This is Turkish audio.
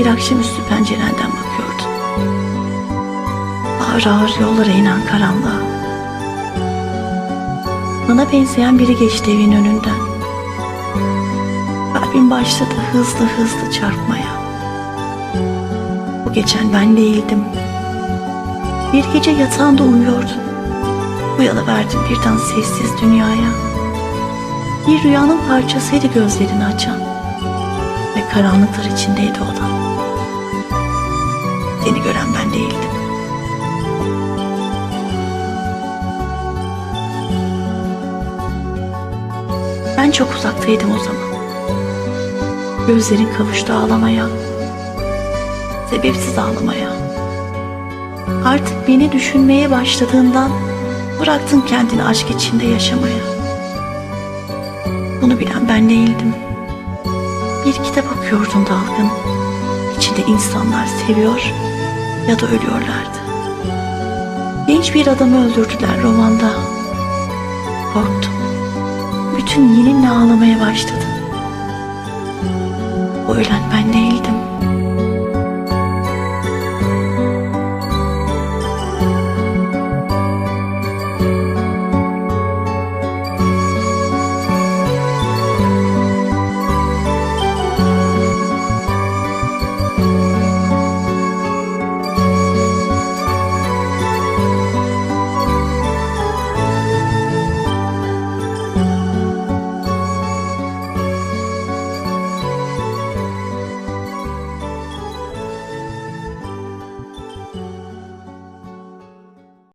Bir akşamüstü pencerenden bakıyordun. Ağır ağır yollara inen karanlığa. Bana benzeyen biri geçti evin önünden. Kalbim başladı hızlı hızlı çarpmaya. Bu geçen ben değildim. Bir gece yatağında uyuyordun. Uyanıverdim birden sessiz dünyaya. Bir rüyanın parçasıydı gözlerini açan. Ve karanlıklar içindeydi odan. Seni gören ben değildim. Ben çok uzaktaydım o zaman. Gözlerin kavuştu ağlamaya. Sebepsiz ağlamaya. Artık beni düşünmeye başladığından bıraktın kendini aşk içinde yaşamaya. Bunu bilen ben değildim. Bir kitap okuyordum dalgın. İçinde insanlar seviyor ya da ölüyorlardı. Genç bir adamı öldürdüler romanda. Korktum. Bütün yeninle ağlamaya başladım. O ölen ben değildim.